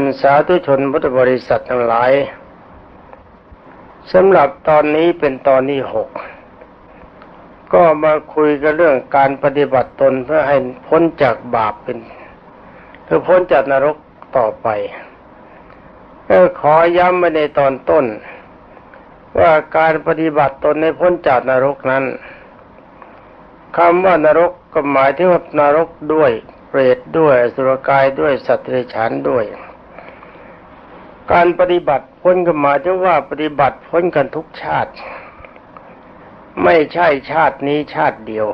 านสาธุชนพุทธบริษัททั้งหลายสำหรับตอนนี้เป็นตอนที่หกก็มาคุยกันเรื่องการปฏิบัติตนเพื่อให้พ้นจากบาปเป็นเพื่อพ้นจากนรกต่อไปก็ขอย้ำไว้ในตอนต้น ว่าการปฏิบัติตนให้พ้นจากนรกนั้นคำว่านรกก็หมายถึงว่านรกด้วยเปรตด้วยสุรกายด้วยสัตว์เดรัจฉานด้วย การปฏิบัติพ้นก็หมายถึงว่าปฏิบัติพ้นกันทุกชาติ ไม่ใช่ชาตินี้ชาติเดียว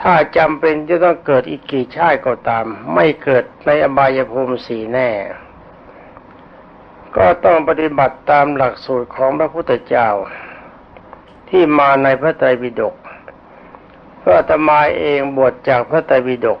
ถ้าจำเป็นจะต้องเกิดอีกกี่ชาติก็ตาม ไม่เกิดในอบายภูมิสีแน่ ก็ต้องปฏิบัติตามหลักสูตรของพระพุทธเจ้า ที่มาในพระไตรปิฎกพระธรรมาเองบวชจากพระไตรปิฎก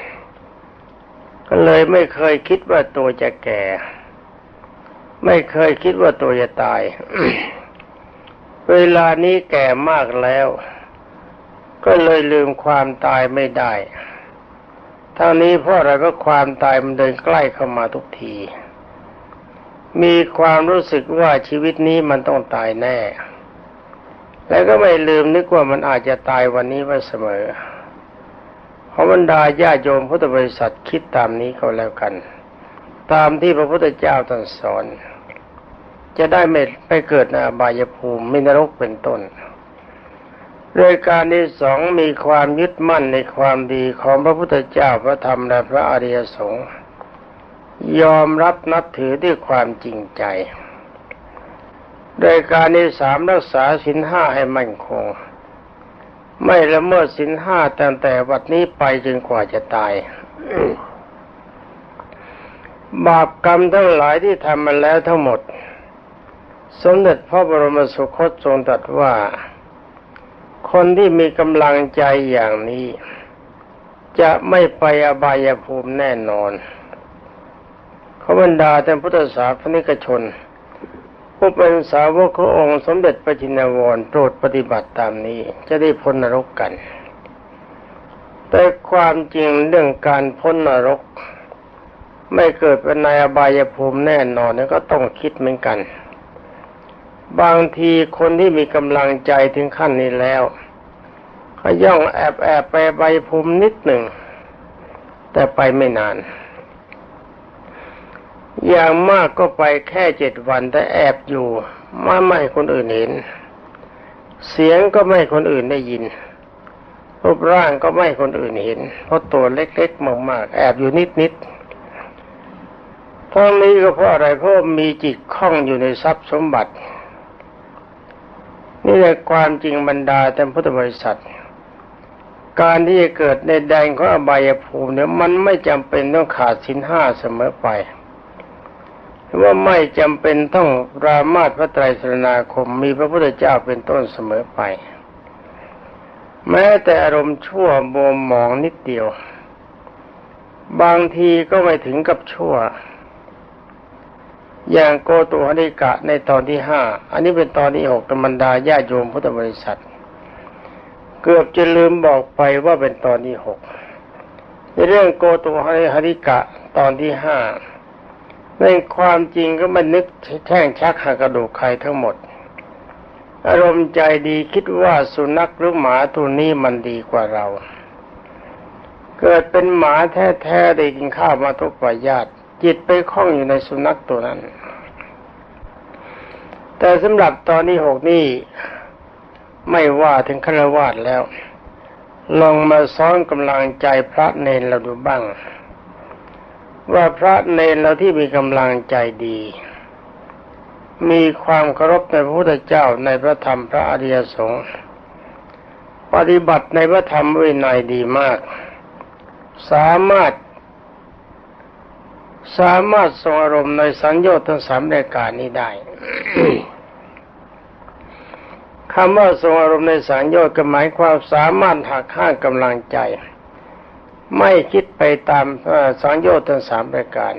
ก็เลยไม่เคยคิดว่าตัวจะแก่ ไม่เคยคิดว่าตัวจะตาย เวลานี้แก่มากแล้ว ก็เลยลืมความตายไม่ได้เท่านี้เพราะอะไรก็ความตายมันเดินใกล้เข้ามาทุกที มีความรู้สึกว่าชีวิตนี้มันต้องตายแน่ แล้วก็ไม่ลืมนึกว่ามันอาจจะตายวันนี้ไว้เสมอ ขอบรรดาญาโยมพุทธบริษัทคิดตามนี้ก็แล้วกัน ตามที่พระพุทธเจ้าตรัสสอน จะได้ไม่ไปเกิดในอบายภูมิมินรกเป็นต้นรายการที่สองมีความยึดมั่นในความดีของพระพุทธเจ้าพระธรรมและพระอริยสงฆ์ยอมรับนับถือด้วยความจริงใจโดยการในสามรักษาสินห้าให้มั่นคง ไม่ละเมิดสินห้าตั้งแต่วัดนี้ไปจนกว่าจะตาย บาปกรรมทั้งหลายที่ทำมาแล้วทั้งหมด สมเด็จพระบรมสุคตทรงตรัสว่า คนที่มีกำลังใจอย่างนี้ จะไม่ไปอบายภูมิแน่นอนขบรรดาท่านพุทธศาสนิกชน ผู้เป็นสาวกขององค์สมเด็จพระจินวรโปรดปฏิบัติตามนี้จะได้พ้นนรกกัน แต่ความจริงเรื่องการพ้นนรก ไม่เกิดเป็นในอบายภูมิแน่นอนนี่ก็ต้องคิดเหมือนกัน บางทีคนที่มีกำลังใจถึงขั้นนี้แล้วก็ย่องแอบแอบไปใบภูมินิดหนึ่ง แต่ไปไม่นาน อย่างมากก็ไปแค่เจ็ดวันแต่แอบอยู่ไม่ไม่คนอื่นเห็น เสียงก็ไม่คนอื่นได้ยิน รูปร่างก็ไม่คนอื่นเห็น เพราะตัวเล็กๆมากๆ แอบอยู่นิดๆทั้งนี้ก็เพราะอะไรเพราะมีจิตคล้องอยู่ในทรัพย์สมบัติ นี่แหละความจริงบรรดาแต่พุทธบริษัทการที่จะเกิดในแดนของอบายภูมิเนี่ยมันไม่จำเป็นต้องขาดสินห้าเสมอไป ว่าไม่จำเป็นต้องรามาตพระไตรสรณาคมมีพระพุทธเจ้าเป็นต้นเสมอไป แม้แต่อารมณ์ชั่วโมมหมองนิดเดียว บางทีก็ไม่ถึงกับชั่ว อย่างโกตุหนิกะในตอนที่ห้าอันนี้เป็นตอนที่หกธรรมดาญาโยมพุทธบริษัท เกือบจะลืมบอกไปว่าเป็นตอนที่หกในเรื่องโกตุหนิกะตอนที่ห้า ในความจริงก็มันนึกแช่งชักหักกระดูกใครทั้งหมด อารมณ์ใจดีคิดว่าสุนัขหรือหมาตัวนี้มันดีกว่าเรา เกิดเป็นหมาแท้ๆได้กินข้าวมาทุกวาญาติจิตไปคล้องอยู่ในสุนัขตัวนั้น แต่สำหรับตอนนี้หกนี่ไม่ว่าถึงฆราวาสแล้ว ลองมาซ้อนกำลังใจพระเนนเราดูบ้าง ว่าพระเนรเราที่มีกำลังใจดี มีความเคารพในพระพุทธเจ้าในพระธรรมพระอริยสงฆ์ปฏิบัติในพระธรรมวินัยดีมาก สามารถ สามารถทรงอารมณ์ในสัญญาทั้งสามรายการนี้ได้คำว่าทรงอารมณ์ในสัญญาก็หมายความสามารถหักข้างกำลังใจ ไม่คิดไปตามสัญญาทั้งสามปรายการ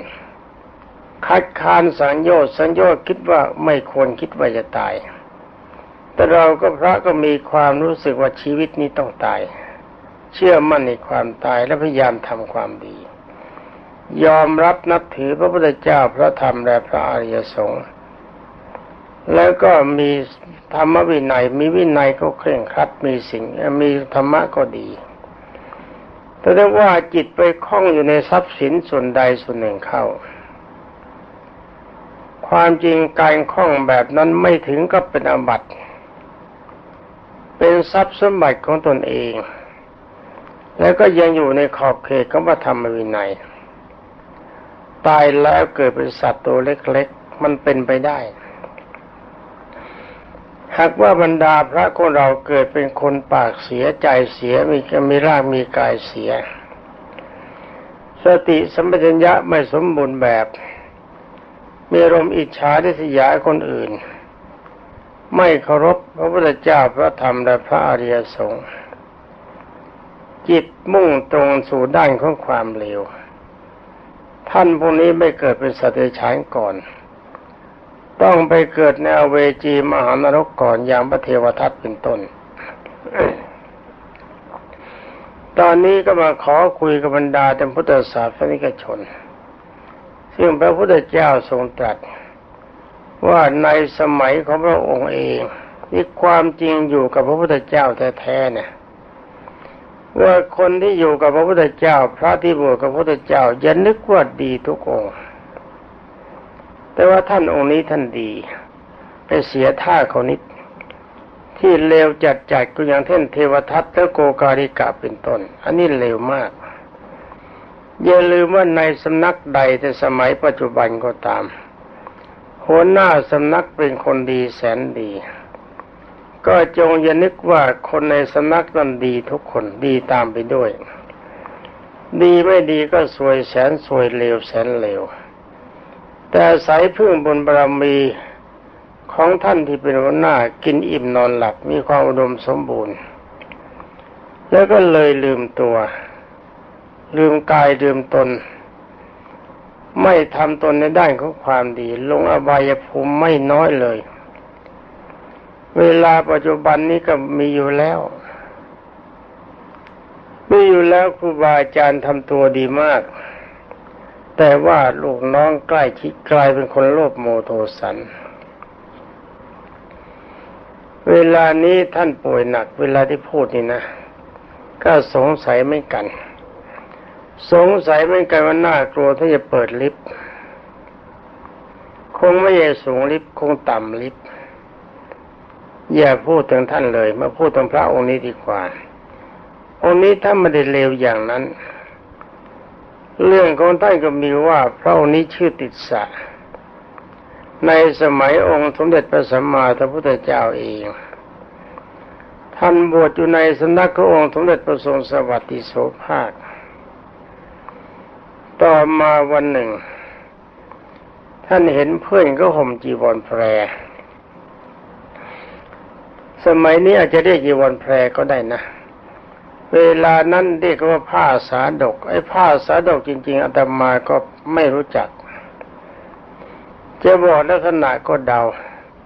คัดค้านสัญญาสัญญาคิดว่าไม่ควรคิดว่าจะตาย แต่เราก็พระก็มีความรู้สึกว่าชีวิตนี้ต้องตาย เชื่อมั่นในความตายและพยายามทำความดี ยอมรับนับถือพระพุทธเจ้าพระธรรมและพระอริยสงฆ์แล้วก็มีธรรมวินัย มีวินัยก็เคร่งครัดมีสิ่งมีธรรมะก็ดี แต่ถ้ว่าจิตไปคล้องอยู่ในทรัพย์สินส่วนใดส่วนหนึ่งเข้า ความจริงการคล้องแบบนั้นไม่ถึงกับเป็นอบัติ เป็นทรัพย์สมบัติของตนเอง แล้วก็ยังอยู่ในขอบเขตของพระธรรมวินัย ตายแล้วเกิดเป็นสัตว์ตัวเล็กๆ มันเป็นไปได้ หากว่าบรรดาพระของเราเกิดเป็นคนปากเสียใจเสียมีมีร่างมีกายเสีย สติสัมปชัญญะไม่สมบูรณ์แบบ มีอารมณ์อิจฉาทิษยาคนอื่น ไม่เคารพพระพุทธเจ้าพระธรรมและพระอริยสงฆ์จิตมุ่งตรงสู่ด้านของความเลวท่านพวกนี้ไม่เกิดเป็นสัตว์เดรัจฉานก่อน ต้องไปเกิดในอเวจีมหานรกก่อนอย่างพระเทวทัตเป็นต้น ตอนนี้ก็มาขอคุยกับบรรดาแต่พุทธศาสนิกชน ซึ่งพระพุทธเจ้าทรงตรัส ว่าในสมัยของพระองค์เองที่ความจริงอยู่กับพระพุทธเจ้าแท้ๆเนี่ยว่าคนที่อยู่กับพระพุทธเจ้า พระที่บวชกับพระพุทธเจ้าอย่านึกว่าดีทุกองค์ แต่ว่าท่านองค์นี้ท่านดี ไปเสียท่าเขานิด ที่เลวจัดจัดก็อย่างเท่นเทวทัตและโกการิกาเป็นต้น อันนี้เลวมาก อย่าลืมว่าในสำนักใดแต่สมัยปัจจุบันก็ตามหัวหน้าสำนักเป็นคนดีแสนดี ก็จงอย่านึกว่าคนในสำนักนั้นดีทุกคนดีตามไปด้วย ดีไม่ดีก็สวยแสนสวยเลวแสนเลว แต่สายพึ่งบนบารมีของท่านที่เป็นหัวหน้ากินอิ่มนอนหลับมีความอุดมสมบูรณ์ แล้วก็เลยลืมตัว ลืมกายลืมตน ไม่ทำตนในด้านของความดี ลงอบายภูมิไม่น้อยเลย เวลาปัจจุบันนี้ก็มีอยู่แล้ว มีอยู่แล้วครูบาอาจารย์ทำตัวดีมาก แต่ว่าลูกน้องใกล้ชิดกลายเป็นคนโลภโมโทสัน เวลานี้ท่านป่วยหนัก เวลาที่พูดนี่นะ ก็สงสัยไม่กัน สงสัยไม่กันว่าน่ากลัวถ้าจะเปิดลิฟต์คงไม่ใช่สูงลิฟต์คงต่ำลิฟต์อย่าพูดถึงท่านเลย มาพูดถึงพระองค์นี้ดีกว่า องค์นี้ถ้าไม่ได้เลวอย่างนั้น เรื่องของท่านก็มีว่าพระองค์นี้ชื่อติดสะ ในสมัยองค์สมเด็จพระสัมมาสัมพุทธเจ้าเอง ท่านบวชอยู่ในสำนักขององค์สมเด็จพระทรงสวัสดิโสภาค ต่อมาวันหนึ่ง ท่านเห็นเพื่อนก็ห่มจีวรแพร สมัยนี้อาจจะเรียกยีวนแพรก็ได้นะ เวลานั้นเรียกว่าผ้าสาดก ไอ้ผ้าสาดกจริง ๆอาตมาก็ไม่รู้จัก จะบอกลักษณะก็เดา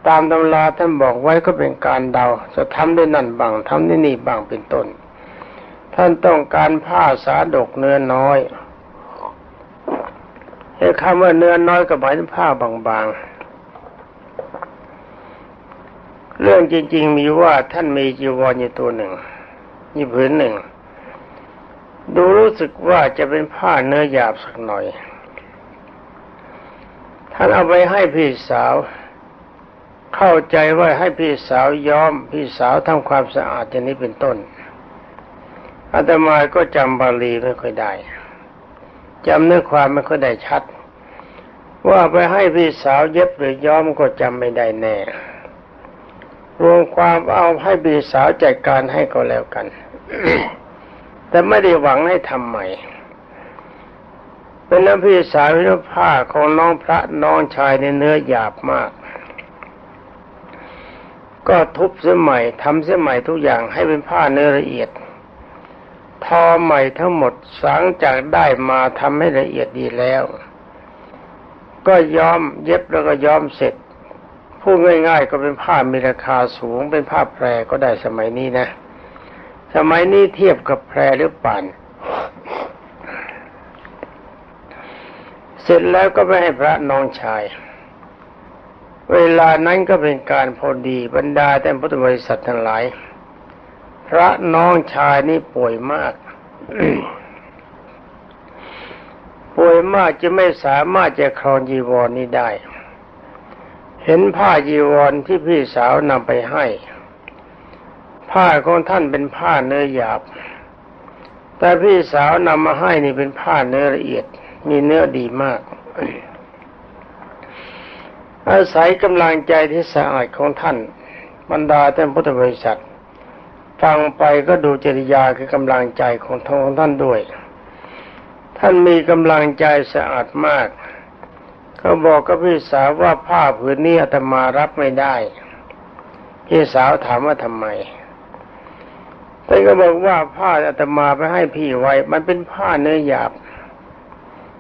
ตามตำราท่านบอกไว้ก็เป็นการเดา จะทำได้นั่นบางทำได้นี่บางเป็นต้น ท่านต้องการผ้าสาดกเนื้อน้อยไอ้คำว่าเนื้อน้อยก็หมายถึงผ้าบางๆ เรื่องจริง ๆ มีว่าท่านมีจีวรอยู่ตัวหนึ่ง มีผืนหนึ่ง ดูรู้สึกว่าจะเป็นผ้าเนื้อหยาบสักหน่อย ท่านเอาไปให้พี่สาว เข้าใจว่าให้พี่สาวย้อมพี่สาวทำความสะอาดอย่างนี้เป็นต้นอาตมาก็จำบาลีไม่ค่อยได้จำเนื้อความไม่ค่อยได้ชัด ว่าไปให้พี่สาวเย็บหรือย้อมก็จำไม่ได้แน่รวมความเอาให้บีสาวจัดการให้ก็แล้วกัน แต่ไม่ได้หวังให้ทำใหม่เป็นน้ำพี่สาวพิผ้าของน้องพระน้องชายในเนื้อหยาบมาก ก็ทุบเสียใหม่ทำเสียใหม่ทุกอย่างให้เป็นผ้าเนื้อละเอียด ทอใหม่ทั้งหมดสังจากได้มาทำให้ละเอียดดีแล้ว ก็ย้อมเย็บแล้วก็ย้อมเสร็จพูดง่าย ๆ ก็เป็นผ้ามีราคาสูงเป็นผ้าแพรก็ได้สมัยนี้นะ สมัยนี้เทียบกับแพรหรือป่าน เสร็จแล้วก็ไปให้พระน้องชาย เวลานั้นก็เป็นการพอดีบรรดาแต่พุทธบริษัททั้งหลาย พระน้องชายนี่ป่วยมากป่วยมากจะไม่สามารถจะครองจีวรนนี้ได้ เห็นผ้าจีวรที่พี่สาวนำไปให้ ผ้าของท่านเป็นผ้าเนื้อหยาบ แต่พี่สาวนำมาให้นี่เป็นผ้าเนื้อละเอียด มีเนื้อดีมาก อาศัยกำลังใจที่สะอาดของท่าน บรรดาท่านพุทธบริษัทฟังไปก็ดูจริยาคือกำลังใจของทของท่านด้วย ท่านมีกำลังใจสะอาดมาก เขาบอกกับพี่สาวว่าผ้าผืนนี้อาตมารับไม่ได้ พี่สาวถามว่าทำไม ท่านก็บอกว่าผ้าอาตมาไปให้พี่ไว้ มันเป็นผ้าเนื้อหยาบ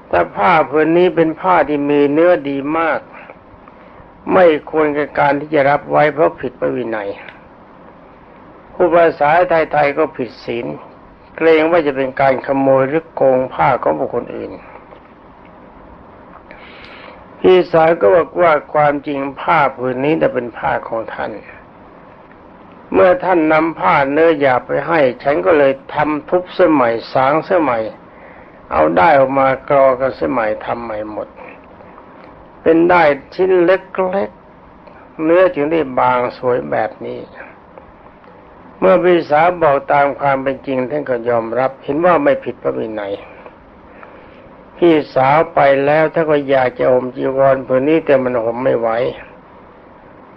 แต่ผ้าผืนนี้เป็นผ้าที่มีเนื้อดีมาก ไม่ควรกับการที่จะรับไว้เพราะผิดพระวินัยผู้ภาษาไทยๆก็ผิดศีล เกรงว่าจะเป็นการขโมยหรือโกงผ้าของบุคคลอื่น พี่สาวก็บอกว่าความจริงผ้าผืนนี้จะเป็นผ้าของท่าน เมื่อท่านนำผ้าเนื้อหยาบไปให้ ฉันก็เลยทำทุบเส้ใหมัยสางเส้ใหมัยเอาได้ออกมากรอกันสมัยทำใหม่หมด เป็นได้ชิ้นเล็กๆเนื้อถึงได้บางสวยแบบนี้ เมื่อพี่สาวบอกตามความเป็นจริงท่านก็ยอมรับ เห็นว่าไม่ผิดพระวินัยพี่สาวไปแล้วถ้าก็อยากจะอมจีวรผืนนี้แต่มันหมไม่ไหว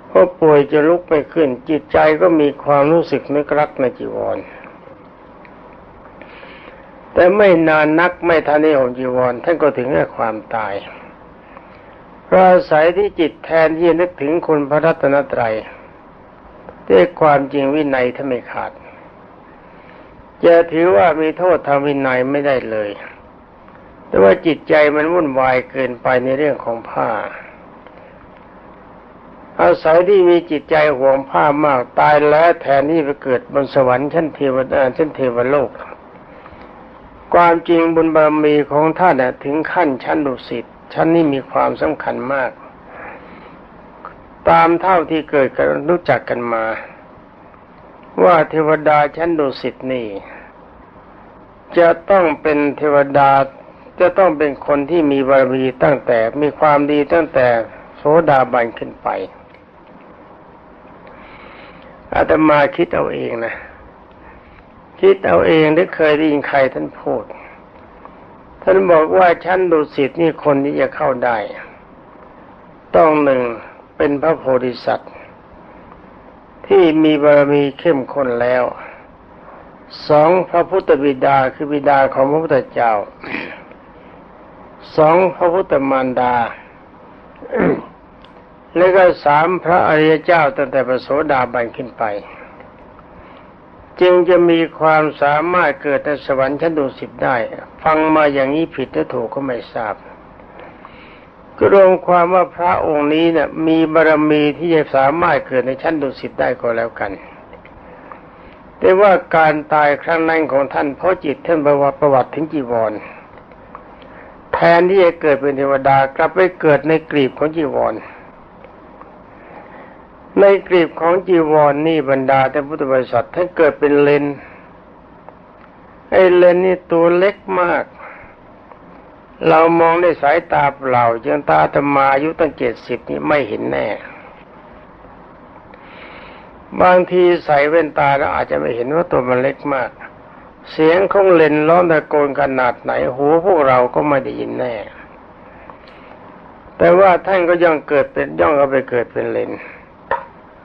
พราะป่วยจะลุกไม่ขึ้น จิตใจก็มีความรู้สึกนึกรักในจีวร แต่ไม่นานนักไม่ทันในหงจีวรท่านก็ถึงแก่ความตายเพราะอาศัยที่จิตแทนที่นึกถึงคุณพระรัตนตรัยด้วยความจริงวินัยถ้าไม่ขาด จะถือว่ามีโทษทางวินัยไม่ได้เลย แต่ว่าจิตใจมันวุ่นวายเกินไปในเรื่องของผ้า อาศัยที่มีจิตใจห่วงผ้ามากตายแล้วแทนที่ไปเกิดบนสวรรค์ชั้นเทวดาชั้นเทวโลก ความจริงบุญบารมีของท่านถึงขั้นชั้นดุสิตชั้นนี้มีความสำคัญมาก ตามเท่าที่เกิดกันรู้จักกันมา ว่าเทวดาชั้นดุสิตนี่ จะต้องเป็นเทวดาจะต้องเป็นคนที่มีบารมีตั้งแต่มีความดีตั้งแต่โสดาบันขึ้นไป อาตมาคิดเอาเองนะ คิดเอาเองได้เคยได้ยินใครท่านพูด ท่านบอกว่าชั้นดุสิตนี่คนที่จะเข้าได้ ต้องหนึ่งเป็นพระโพธิสัตว์ ที่มีบารมีเข้มข้นแล้วสองพระพุทธบิดาคือบิดาของพระพุทธเจ้าสองพระพุทธมารดา แล้วก็สามพระอริยเจ้าตั้งแต่ประโสดาบันขึ้นไป จึงจะมีความสามารถเกิดในสวรรค์ชั้นดุสิตได้ ฟังมาอย่างนี้ผิดหรือถูกก็ไม่ทราบก็รวมความว่าพระองค์นี้เนะ่ยมีบารรมีที่จะสามารถเกิดในชั้นดุสิตได้ก็แล้วกัน แต่ว่าการตายครั้งนั้นของท่านเพราะจิตท่านประวัติประวัติถึงจีวร แทนที่จะเกิดเป็นเทวดากลับไปเกิดในกลีบของจีวร ในกรีบของจีวรนนี่บรรดาแต่พุทธบริษัทท่านเกิดเป็นเลนไอ้เลนนี่ตัวเล็กมาก เรามองด้วยสายตาเปล่าจังตาธรรมาอายุตั้งเจ็ดสิบนี่ไม่เห็นแน่ บางทีใส่แว่นตาแล้วอาจจะไม่เห็นว่าตัวมันเล็กมาก เสียงของเลนร้องตะโกนขนาดไหนหูพวกเราก็ไม่ได้ยินแน่แต่ว่าท่านก็ย่องเกิดเป็นย่องเอาไปเกิดเป็นเลน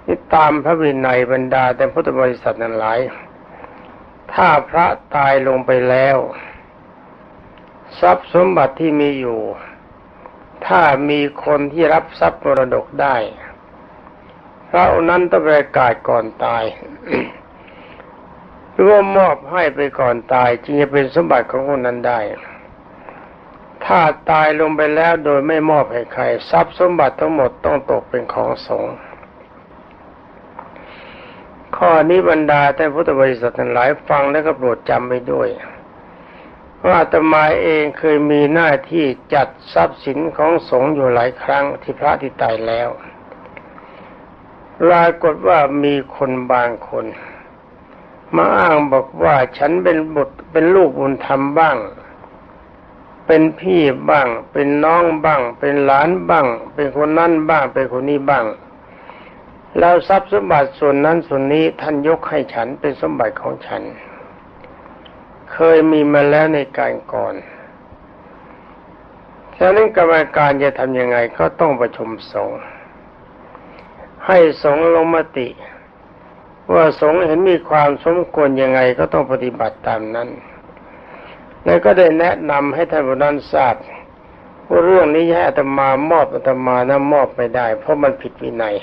ที่ตามพระวินัยบรรดาแต่พุทธบริษัทนั้นหลาย ถ้าพระตายลงไปแล้ว ทรัพย์สมบัติที่มีอยู่ ถ้ามีคนที่รับทรัพย์มรดกได้ พระองค์นั้นต้องประกาศก่อนตายหรือว่ามอบให้ไปก่อนตายจึงจะเป็นสมบัติของคนนั้นได้ ถ้าตายลงไปแล้วโดยไม่มอบให้ใคร ทรัพย์สมบัติทั้งหมดต้องตกเป็นของสงฆ์ ข้อนี้บรรดาท่านพุทธบริษัททั้งหลายฟังแล้วก็โปรดจำไปด้วยว่าตมาเองเคยมีหน้าที่จัดทรัพย์สินของสงฆ์อยู่หลายครั้งที่พระที่ตายแล้วปรากฏว่ามีคนบางคน มาอ้างบอกว่าฉันเป็นบุตรเป็นลูกบุญธรรมบ้าง เป็นพี่บ้าง เป็นน้องบ้าง เป็นหลานบ้าง เป็นคนนั่นบ้าง เป็นคนนี้บ้าง แล้วทรัพย์สมบัติส่วนนั้นส่วนนี้ท่านยกให้ฉันเป็นสมบัติของฉัน เคยมีมาแล้วในการก่อนฉะนั้นกรรมการจะทำยังไงก็ต้องประชุมสงฆ์ให้สงลงมติ ว่าสงเห็นมีความสมควรยังไงก็ต้องปฏิบัติตามนั้น แล้วก็ได้แนะนำให้ท่านผู้นั้นทราบว่าเรื่องนี้ให้อาตมามอบอาตมานะมอบไม่ได้ เพราะมันผิดวินัย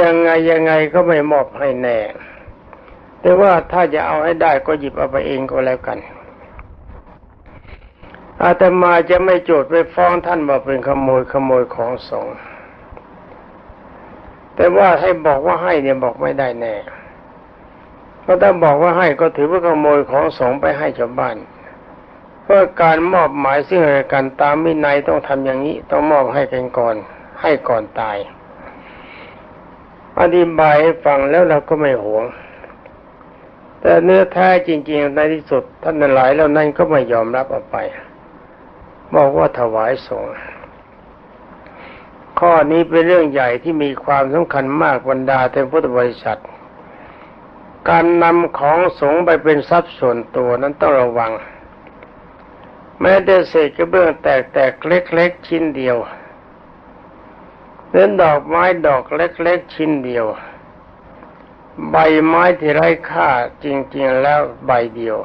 ยังไงยังไงก็ไม่มอบให้แน่ แต่ว่าถ้าจะเอาให้ได้ก็หยิบเอาไปเองก็แล้วกัน อาตมาจะไม่โจทย์ไปฟ้องท่านว่าเป็นขโมยขโมยของสงฆ์แต่ว่าให้บอกว่าให้เนี่ยบอกไม่ได้แน่เพราะถ้าบอกว่าให้ก็ถือว่าขโมยของสงไปให้ชาวบ้านเพราะการมอบหมายซึ่งกันตามมินัยต้องทำอย่างนี้ ต้องมอบให้กันก่อน ให้ก่อนตาย อธิบายให้ฟังแล้วเราก็ไม่หวง แต่เนื้อแท้จริงๆในที่สุดท่านหลายแล้วนั่นก็ไม่ยอมรับเอาไป บอกว่าถวายสงฆ์ข้อนี้เป็นเรื่องใหญ่ที่มีความสำคัญมากบรรดาเทพุทธบริษัท การนำของสงไปเป็นทรัพย์ส่วนตัวนั้นต้องระวัง แม้แต่เศษกระเบื้องแตกๆเล็กๆชิ้นเดียว เนื้อดอกไม้ดอกเล็ก ๆ ชิ้นเดียว ใบไม้ที่ไร้ค่าจริง ๆ แล้วใบเดียว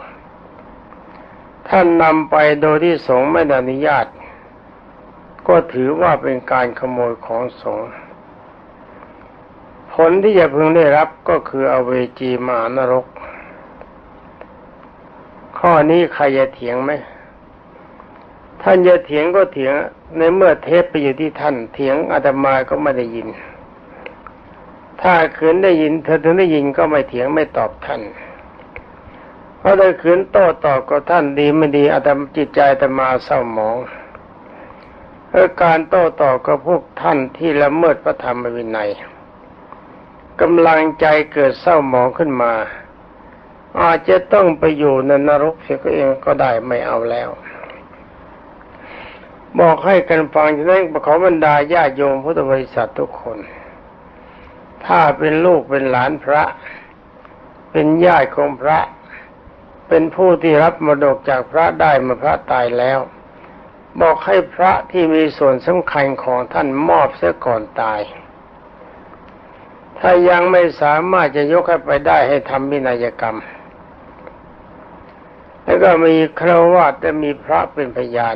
ท่านนำไปโดยที่สงไม่อนุญาต ก็ถือว่าเป็นการขโมยของสงฆ์ผลที่จะพึงได้รับก็คืออเวจีมานรก ข้อนี้ใครจะเถียงไหม ท่านจะเถียงก็เถียง ในเมื่อเทปไปอยู่ที่ท่านเถียงอาตมาก็ไม่ได้ยิน ถ้าขืนได้ยินเธอถึงได้ยินก็ไม่เถียงไม่ตอบท่านเพราะถ้าขืนโต้ตอบกับท่านดีไม่ดีอาตมาจิตใจอาตมาเศร้าหมองเอการโต้ตอบกับพวกท่านที่ละเมิดพระธรรมวินัยกำลังใจเกิดเศร้าหมองขึ้นมา อาจจะต้องไปอยู่ในนรกเสียก็เองก็ได้ไม่เอาแล้ว บอกให้กันฟังฉะนั้นขอบรรดาญาโยมพุทธบริษัททุกคน ถ้าเป็นลูกเป็นหลานพระ เป็นญาติของพระ เป็นผู้ที่รับมรดกจากพระได้มาพระตายแล้ว บอกให้พระที่มีส่วนสำคัญของท่านมอบเสียก่อนตาย ถ้ายังไม่สามารถจะยกให้ไปได้ให้ทำวินัยกรรม แล้วก็มีครวาสและมีพระเป็นพยาน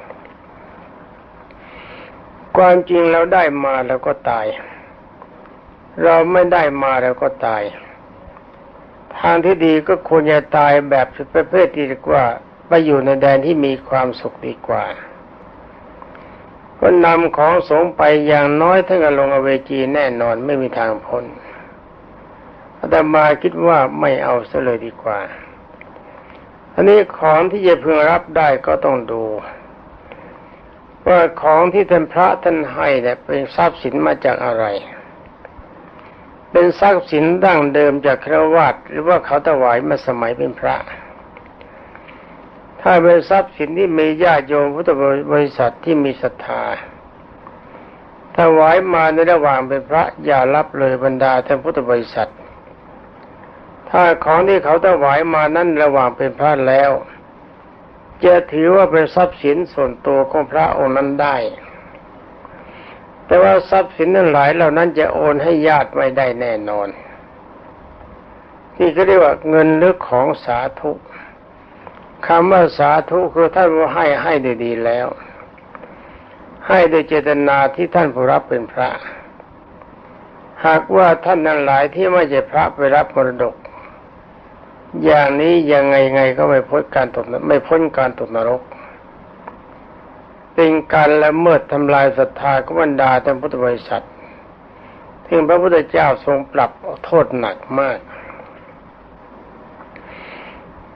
ความจริงเราได้มาแล้วก็ตาย เราไม่ได้มาแล้วก็ตาย ทางที่ดีก็ควรจะตายแบบประเภทที่ดีกว่าไปอยู่ในแดนที่มีความสุขดีกว่า ก็นำของสงไปอย่างน้อยถ้ากับลงอเวจีแน่นอนไม่มีทางพ้นอาตมาคิดว่าไม่เอาซะเลยดีกว่า อันนี้ของที่จะพึงรับได้ก็ต้องดู ว่าของที่ท่านพระท่านให้เนี่ยเป็นทรัพย์สินมาจากอะไร เป็นทรัพย์สินดั้งเดิมจากครวัตหรือว่าเขาถวายมาสมัยเป็นพระ ถ้าเป็นทรัพย์สินที่มีญาติโยมพุทธบริษัทที่มีศรัทธาถวายมาในระหว่างเป็นพระอย่ารับเลยบรรดาท่านพุทธบริษัท ถ้าของที่เขาถวายมานั้นระหว่างเป็นพระแล้ว จะถือว่าเป็นทรัพย์สินส่วนตัวของพระองค์นั้นได้ แต่ว่าทรัพย์สินนั้นหลายเหล่านั้นจะโอนให้ญาติไม่ได้แน่นอน ที่เขาเรียกว่าเงินหรือของสาธุคำว่าสาธุคือท่านว่าให้ให้ดดีแล้ว ให้โดยเจตนาที่ท่านผู้รับเป็นพระ หากว่าท่านนั้นหลายที่ไม่ใช่พระไปรับมรดก อย่างนี้ยังไงไงก็ไม่พ้นการตกไม่พ้นการตกนรก เป็นการละเมิดทำลายศรัทธาของบรรดาท่านพุทธบริษัทถึงพระพุทธเจ้าทรงปรับโทษหนักมาก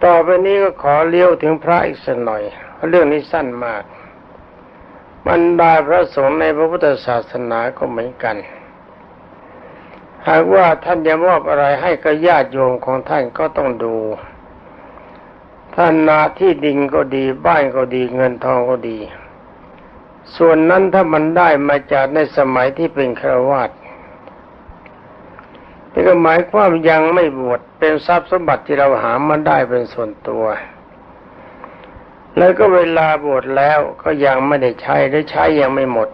ต่อไปนี้ก็ขอเลี้ยวถึงพระอีกสักหน่อย เรื่องนี้สั้นมากบรรดาพระสงฆ์ในพระพุทธศาสนาก็เหมือนกัน หากว่าท่านจะมอบอะไรให้กับญาติโยมของท่านก็ต้องดู ท่านนาที่ดินก็ดีบ้านก็ดีเงินทองก็ดี ส่วนนั้นถ้ามันได้มาจากในสมัยที่เป็นครวาสนี่ก็หมายความยังไม่บวชเป็นทรัพย์สมบัติที่เราหามาได้เป็นส่วนตัว แล้วก็เวลาบวชแล้วก็ยังไม่ได้ใช้หรือใช้ยังไม่หมด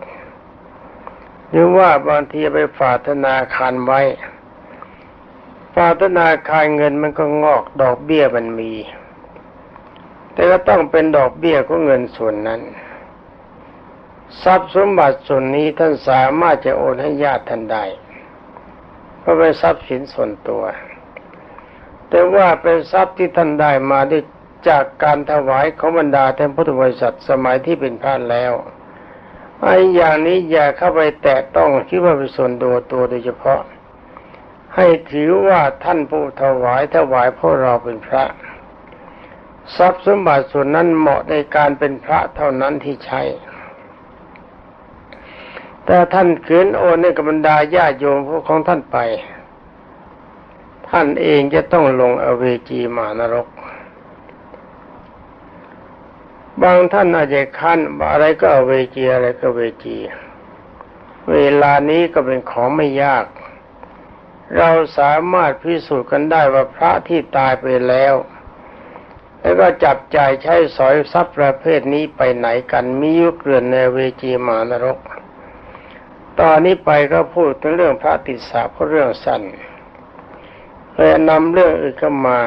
หรือว่าบางทีไปฝากธนาคารไว้ ฝากธนาคารเงินมันก็งอกดอกเบี้ยมันมี แต่ก็ต้องเป็นดอกเบี้ยของเงินส่วนนั้น ทรัพย์สมบัติส่วนนี้ท่านสามารถจะโอนให้ญาติท่านได้เพราะเป็นทรัพย์สินส่วนตัว แต่ว่าเป็นทรัพย์ที่ท่านได้มาด้วยจากการถวายของบรรดาแทนพุทธบริษัทสมัยที่เป็นพระแล้ว ไอ้อย่างนี้อย่าเข้าไปแตะต้องคิดว่าเป็นส่วนตัวตัวโดยเฉพาะ ให้ถือว่าท่านผู้ถวายถวายพราะเราเป็นพระ ทรัพย์สมบัติส่วนนั้นเหมาะในการเป็นพระเท่านั้นที่ใช้ แต่ท่านขืนโอนในกับบรรดาญาโยมพวกของท่านไป ท่านเองจะต้องลงอเวจีมานรก บางท่านอาจจะคันอะไรก็เวจีอะไรก็เวจี เวลานี้ก็เป็นของไม่ยาก เราสามารถพิสูจน์กันได้ว่าพระที่ตายไปแล้ว แล้วก็จับจ่ายใช้สอยทรัพย์ประเภทนี้ไปไหนกันมียุเกลื่อนในเวจีมานรก ตอนนี้ไปก็พูดถึงเรื่องพระติสาเพราะเรื่องสั้นเลยนำเรื่องอื่นเข้ามา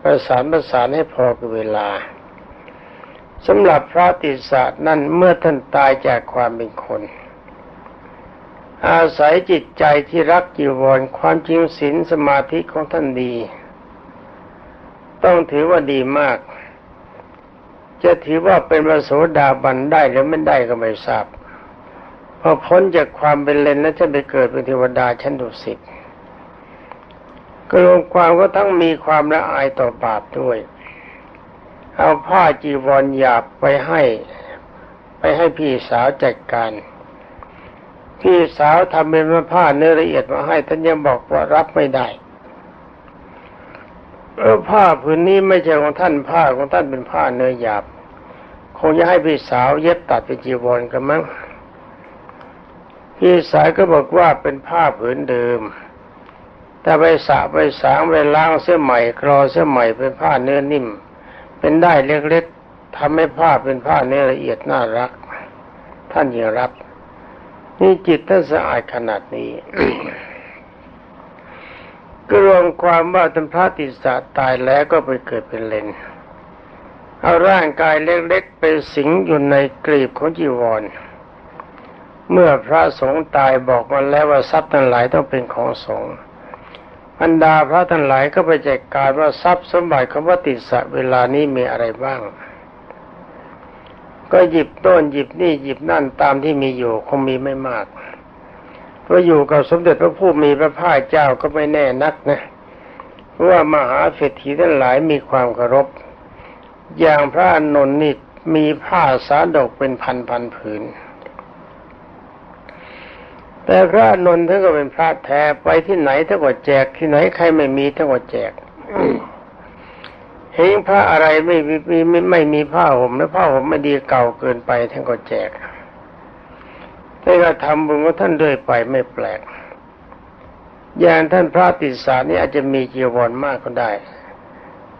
ประสานประสานให้พอกับเวลา สำหรับพระติสานั่นเมื่อท่านตายจากความเป็นคน อาศัยจิตใจที่รักจีวรความจริงศีลสมาธิของท่านดี ต้องถือว่าดีมาก จะถือว่าเป็นพระโสดาบันได้หรือไม่ได้ก็ไม่ทราบพอพ้นจากความเป็นเลนแล้วจะไปเกิดเป็นเทวดาชั้นดุสิตก็รวมความก็ทั้งมีความละอายต่อบาปด้วย เอาผ้าจีวรหยาบไปให้ ไปให้พี่สาวจัดการ พี่สาวทำเป็นผ้าเนื้อละเอียดมาให้ท่านยังบอกว่ารับไม่ได้เออผ้าผืนนี้ไม่ใช่ของท่านผ้าของท่านเป็นผ้าเนื้อหยาบ คงจะให้พี่สาวเย็บตัดเป็นจีวรกันมั้งพี่สายก็บอกว่าเป็นผ้าผืนเดิม แต่ไปสะไปสางไปล้างเสื้อใหม่คลอเสื้อใหม่เป็นผ้าเนื้อนิ่ม เป็นได้เล็กๆทำให้ผ้าเป็นผ้าเนื้อละเอียดน่ารัก ท่านยังรับ นี่จิตท่านสะอาดขนาดนี้ก็รวมความว่าท่านพระติสาตายแล้วก็ไปเกิดเป็นเลนเอาร่างกายเล็กๆไปสิงอยู่ในกรีบของจีวร เมื่อพระสงฆ์ตายบอกมาแล้วว่าทรัพย์ทั้งหลายต้องเป็นของสงฆ์ บรรดาพระทั้งหลายก็ไปแจกการว่าทรัพย์สมบัติของวัติสะเวลานี้มีอะไรบ้าง ก็หยิบต้นหยิบนี่หยิบนั่นตามที่มีอยู่คงมีไม่มากเพราะอยู่กับสมเด็จพระผู้มีพระภาคเจ้าก็ไม่แน่นักนะเพราะว่ามหาเศรษฐีทั้งหลายมีความเคารพ อย่างพระอนนท์นี่มีผ้าสาดกเป็นพันพันผืน แต่พระนนท์ท่านก็เป็นพระแท้ไปที่ไหนท่านก็แจกที่ไหนใครไม่มีท่านก็แจกเห็นผ้าอะไรไม่มีไม่ไม่มีผ้าห่มและผ้าห่มไม่ดีเก่าเกินไปท่านก็แจกท่านก็ทำบุญของท่านด้วยไปไม่แปลก อย่างท่านพระติสานี่อาจจะมีจีวรมากก็ได้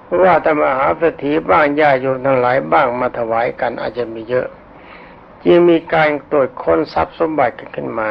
เพราะว่าธรรมหาสถีบ้างญาโยมทั้งหลายบ้างมาถวายกันอาจจะมีเยอะ จึงมีการตรวจค้นทรัพย์สมบัติกันขึ้นมา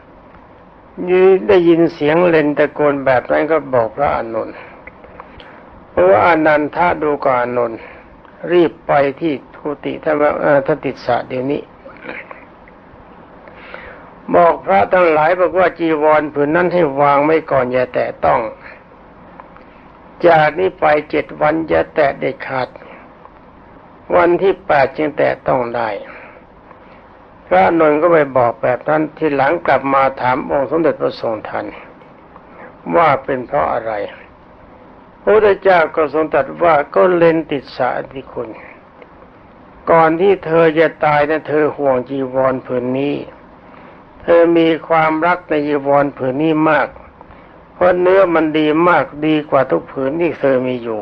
ยืได้ยินเสียงเลนตะโกนแบบนั้นก็บอกพระอานนท์เพราะว่าอนันทาดูก่อนอานนท์รีบไปที่ทุติท่านท่านติดสะเดี๋ยวนี้ บอกพระทั้งหลายบอกว่าจีวรผืนนั้นให้วางไม่ก่อนอย่าแตะต้อง จากนี้ไปเจ็ดวันอย่าแตะเด็ดขาด วันที่แปดจึงแตะต้องได้ พระนนท์ก็ไปบอกแบบนั้นที่หลังกลับมาถามองค์สมเด็จพระทรงทันว่าเป็นเพราะอะไร พระพุทธเจ้าก็ทรงตรัสว่าก็เลนติดสาธิคุณ ก่อนที่เธอจะตายนะเธอห่วงจีวรผืนนี้ เธอมีความรักในจีวรผืนนี้มาก เพราะเนื้อมันดีมากดีกว่าทุกผืนที่เธอมีอยู่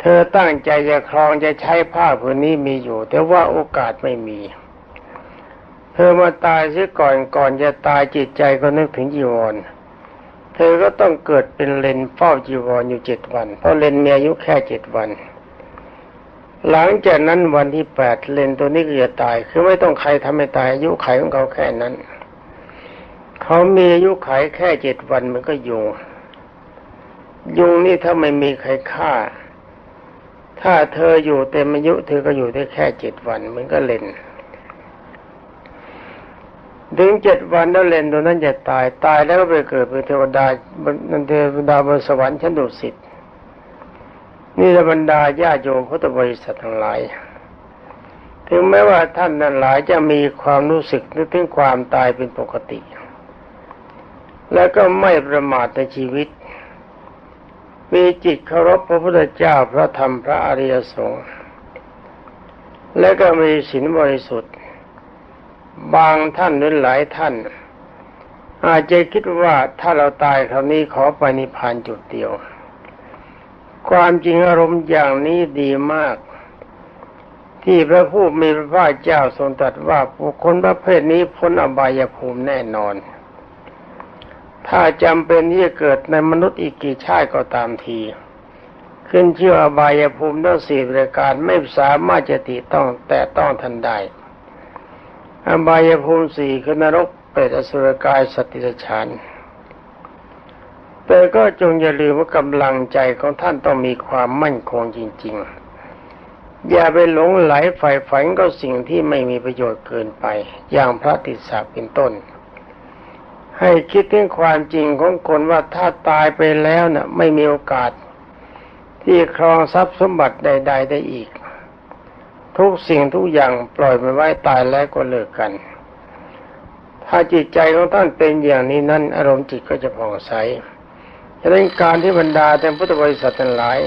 เธอตั้งใจจะครองจะใช้ผ้าผืนนี้มีอยู่ แต่ว่าโอกาสไม่มี อมาตายเสียก่อนก่อนจะตายจิตใจก็นึกถึงจีวร เธอก็ต้องเกิดเป็นเลนเฝ้าจีวรอยู่เจ็ดวัน เพราะเลนมีอายุแค่เจ็ดวัน หลังจากนั้นวันที่แปดเลนตัวนี้ก็จะตาย คือไม่ต้องใครทำให้ตายอายุไขของเขาแค่นั้น เขามีอายุไขแค่เจ็ดวันมันก็ยุงยุงนี่ถ้าไม่มีใครฆ่า ถ้าเธออยู่เต็มอายุเธอก็อยู่ได้แค่เจ็ดวันมันก็เลน ถึงเจ็ดวันแล้วเลนตัวนั้นจะตายตายแล้วก็ไปเกิดเป็นเทวดาบนเทวดาบนสวรรค์ชั้นดุสิตนี่ละบรรดาญาโยมพุทธบริษัททั้งหลาย ถึงแม้ว่าท่านนั้นหลายจะมีความรู้สึกนึกถึงความตายเป็นปกติ แล้วก็ไม่ประมาทในชีวิต มีจิตเคารพพระพุทธเจ้าพระธรรมพระอริยสงฆ์และก็มีศีลบริสุทธิ์ บางท่านหรือหลายท่าน อาจจะคิดว่าถ้าเราตายคราวนี้ขอไปนิพพานจุดเดียว ความจริงอารมณ์อย่างนี้ดีมาก ที่พระผู้มีพระภาคเจ้าทรงตรัสว่าบุคคลประเภทนี้พ้นอบายภูมิแน่นอน ถ้าจำเป็นที่จะเกิดในมนุษย์อีกกี่ชาติก็ตามทีขึ้นเชื่ออบายภูมิทั้งสี่ปรายการไม่สามารถจะติต้องแต่ต้องทันได้ อบายภูมิสี่คือนรกเปรตอสุรกายสัตติฉานแต่ก็จงอย่าลืมว่ากำลังใจของท่านต้องมีความมั่นคงจริง ๆ อย่าไปหลงไหลใฝ่ฝันก็สิ่งที่ไม่มีประโยชน์เกินไป อย่างพระติสสะเป็นต้น ให้คิดถึงความจริงของคนว่าถ้าตายไปแล้วนะ่ะ ไม่มีโอกาส ที่ครองทรัพย์สมบัติใด ๆ ได้อีก ทุกสิ่งทุกอย่างปล่อยไปไว้ตายแล้วก็เลิกกัน ถ้าจิตใจของท่านเป็นอย่างนี้นั้น อารมณ์จิตก็จะผ่องใสฉะนั้นการที่บรรดาแต่พุทธบริษัททั้งหลาย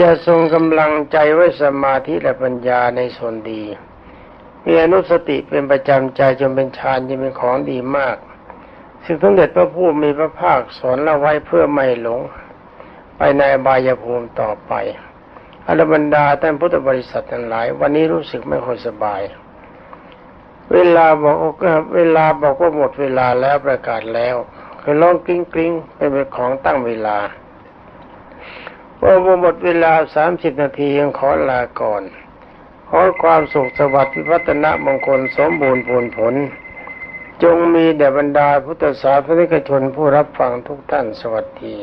จะทรงกำลังใจไว้สมาธิและปัญญาในส่วนดีมีอนุสติเป็นประจำใจจนเป็นฌานจะเป็นของดีมากสิ่งสมเด็จพระผู้มีพระภาคสอนเราไว้เพื่อไม่หลง ไปในบายภูมิต่อไป อรบรรดาท่านพุทธบริษัททั้งหลาย วันนี้รู้สึกไม่ค่อยสบาย เวลาบอกเวลาบอกว่าหมดเวลาแล้วประกาศแล้วคือร้องกริ้งกริ้งเป็นของตั้งเวลาพอหมดเวลาสามสิบนาทียังขอลาก่อน ขอความสุขสวัสดิ์พิพัฒนะมงคลสมบูรณ์ผลผล จงมีแด่บรรดาพุทธศาสนิกชนผู้รับฟังทุกท่านสวัสดี